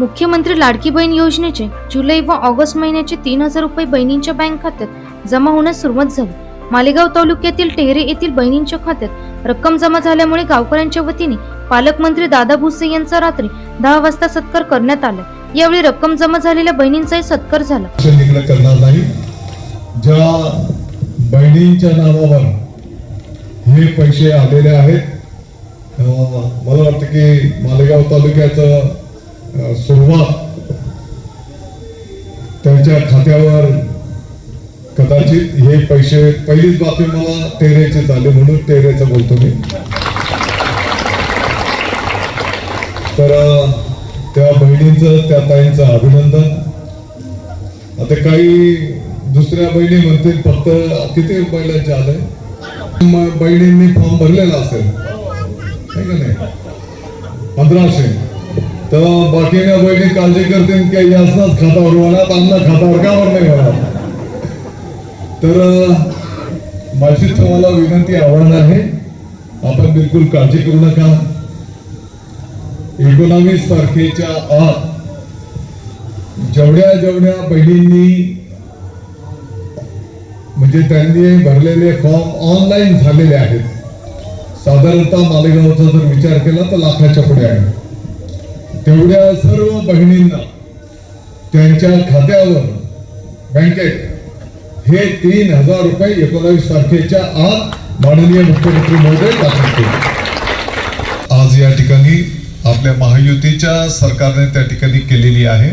मुख्यमंत्री लाडकी बहीण योजनेचे जुलै व ऑगस्ट महिन्याचे तीन हजार रुपये बहिणींच्या बँक खात्यात जमा होण्यास सुरुवात झाली. मालेगाव तालुक्यातील टेहरे येथील बहिणींच्या खात्यात रक्कम जमा झाल्यामुळे गावकऱ्यांच्या वतीने पालकमंत्री दादा भुसे यांचा रात्री दहा वाजता सत्कार करण्यात आला. यावेळी रक्कम जमा झालेल्या बहिणींचाही सत्कार झाला. करणार नाही. ज्या बहिणींच्या नावावर हे पैसे आलेले आहेत मला वाटतं की मालेगाव तालुक्याचं सुरुवात त्यांच्या खात्यावर कदाचित हे पैसे पहिलीच बातमी मला टेरेचे झाले म्हणून टेरेचं बोलतो मी. तर त्या बहिणींचं त्या ताईंचं अभिनंदन. आता काही दुसऱ्या बहिणी म्हणतील फक्त किती बैलांचे आले बहिणींनी फॉर्म भरलेला असेल. हो. है का नाही? पंधराशे. तर बाकीच्या बहिणी काळजी करतील की यासनाच खातावर होणार आमना खातावर कावर नाही होणार तर माझी तुम्हाला विनंती आव्हान आहे आपण बिलकुल काळजी करू नका. एकोणावीस तारखेच्या आत जेवढ्या जेवढ्या बहिणींनी म्हणजे त्यांनी भरलेले फॉर्म ऑनलाईन झालेले आहेत साधारणतः मालेगावचा जर विचार केला तर लाखाच्या पुढे आहे. तेवढ्या सर्व बहिणींना त्यांच्या खात्यावर बँकेत हे तीन हजार रुपये एकोणावीस तारखेच्या आत माननीय मुख्यमंत्री महोदय दाखल केले. आज या ठिकाणी आपल्या महायुतीच्या सरकारने त्या ठिकाणी केलेली आहे.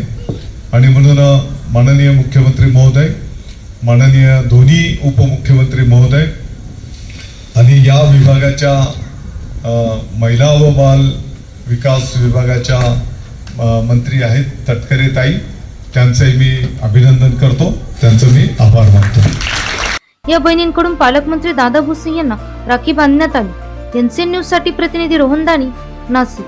आणि म्हणून माननीय मुख्यमंत्री महोदय माननीय दोन्ही उपमुख्यमंत्री महोदय आणि या विभागाच्या महिला व बाल विकास विभागाच्या मंत्री आहेत तटकरे ताई. त्यांचंही मी अभिनंदन करतो. त्यांचं मी आभार मानतो. या बहिणींकडून पालकमंत्री दादा भुसे यांना राखी बांधण्यात आली. एनसीएन न्यूजसाठी प्रतिनिधी रोहन दानी नाशिक.